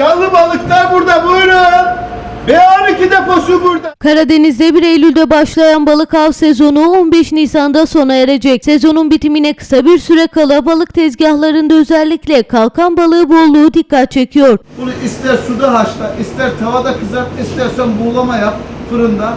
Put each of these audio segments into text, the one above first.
Canlı balıklar burada buyurun. B12 deposu burada. Karadeniz'de 1 Eylül'de başlayan balık av sezonu 15 Nisan'da sona erecek. Sezonun bitimine kısa bir süre kala balık tezgahlarında özellikle kalkan balığı bolluğu dikkat çekiyor. Bunu ister suda haşla, ister tavada kızart, istersen buğulama yap fırında.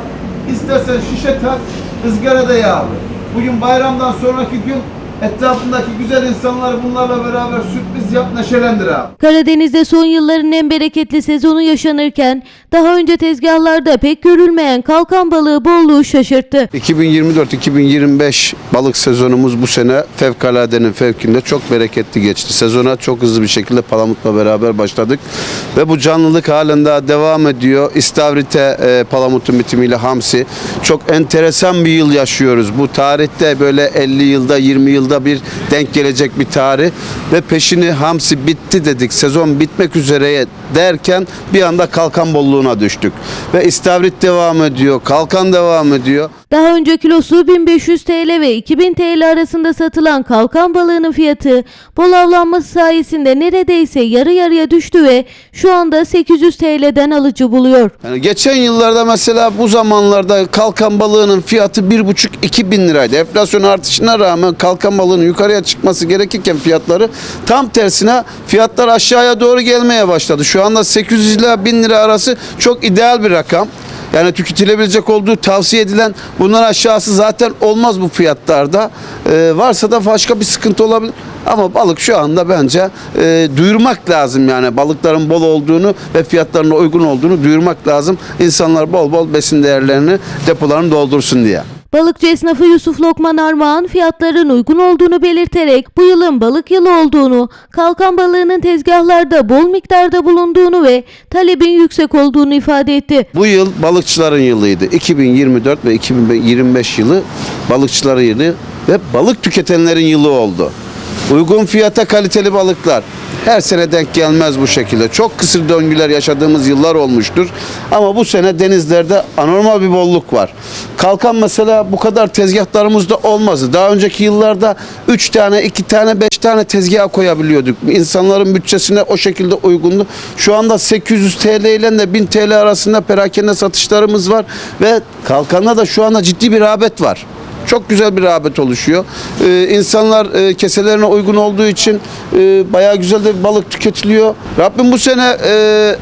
istersen şişe tak, ızgarada yağlı. Bugün bayramdan sonraki gün etrafındaki güzel insanları bunlarla beraber sürpriz yap, neşelendir abi. Karadeniz'de son yılların en bereketli sezonu yaşanırken daha önce tezgahlarda pek görülmeyen kalkan balığı bolluğu şaşırttı. 2024-2025 balık sezonumuz bu sene fevkaladenin fevkinde çok bereketli geçti. Sezona çok hızlı bir şekilde Palamut'la beraber başladık ve bu canlılık halen daha devam ediyor. İstavrite e, Palamut'un bitimiyle Hamsi çok enteresan bir yıl yaşıyoruz. Bu tarihte böyle 50 yılda 20 yılda bir denk gelecek bir tarih ve peşini Hamsi bitti dedik. Sezon bitmek üzere derken bir anda kalkan bolluğuna düştük. Ve istavrit devam ediyor, kalkan devam ediyor. Daha önce kilosu 1500 TL ve 2000 TL arasında satılan kalkan balığının fiyatı bol avlanması sayesinde neredeyse yarı yarıya düştü ve şu anda 800 TL'den alıcı buluyor. Yani geçen yıllarda mesela bu zamanlarda kalkan balığının fiyatı 1,5-2 bin liraydı. Enflasyon artışına rağmen kalkan balığının yukarıya çıkması gerekirken fiyatları tam tersine fiyatlar aşağıya doğru gelmeye başladı. Şu anda 800 ila 1000 lira arası çok ideal bir rakam. Yani tüketilebilecek olduğu tavsiye edilen bundan aşağısı zaten olmaz bu fiyatlarda. Ee, varsa da başka bir sıkıntı olabilir. Ama balık şu anda bence e, duyurmak lazım yani balıkların bol olduğunu ve fiyatlarına uygun olduğunu duyurmak lazım. İnsanlar bol bol besin değerlerini depolarını doldursun diye. Balıkçı esnafı Yusuf Lokman Armağan fiyatların uygun olduğunu belirterek bu yılın balık yılı olduğunu, kalkan balığının tezgahlarda bol miktarda bulunduğunu ve talebin yüksek olduğunu ifade etti. Bu yıl balıkçıların yılıydı. 2024 ve 2025 yılı balıkçıların yılı ve balık tüketenlerin yılı oldu. Uygun fiyata kaliteli balıklar her sene denk gelmez bu şekilde. Çok kısır döngüler yaşadığımız yıllar olmuştur. Ama bu sene denizlerde anormal bir bolluk var. Kalkan mesela bu kadar tezgahlarımızda olmazdı. Daha önceki yıllarda 3 tane, 2 tane, 5 tane tezgaha koyabiliyorduk. İnsanların bütçesine o şekilde uygundu. Şu anda 800 TL ile de 1000 TL arasında perakende satışlarımız var ve kalkanda da şu anda ciddi bir rağbet var. Çok güzel bir rağbet oluşuyor. Ee, insanlar e, keselerine uygun olduğu için e, bayağı güzel de bir balık tüketiliyor. Rabbim bu sene e,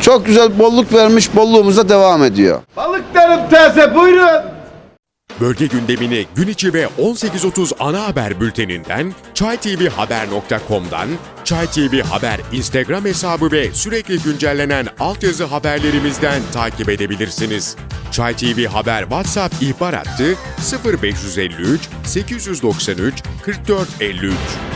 çok güzel bolluk vermiş, bolluğumuza devam ediyor. Balıklarım taze buyurun. Bölge gündemini gün içi ve 18.30 ana haber bülteninden, çaytvhaber.com'dan, Çay TV Haber Instagram hesabı ve sürekli güncellenen altyazı haberlerimizden takip edebilirsiniz. Çay TV Haber WhatsApp ihbar hattı 0553 893 4453.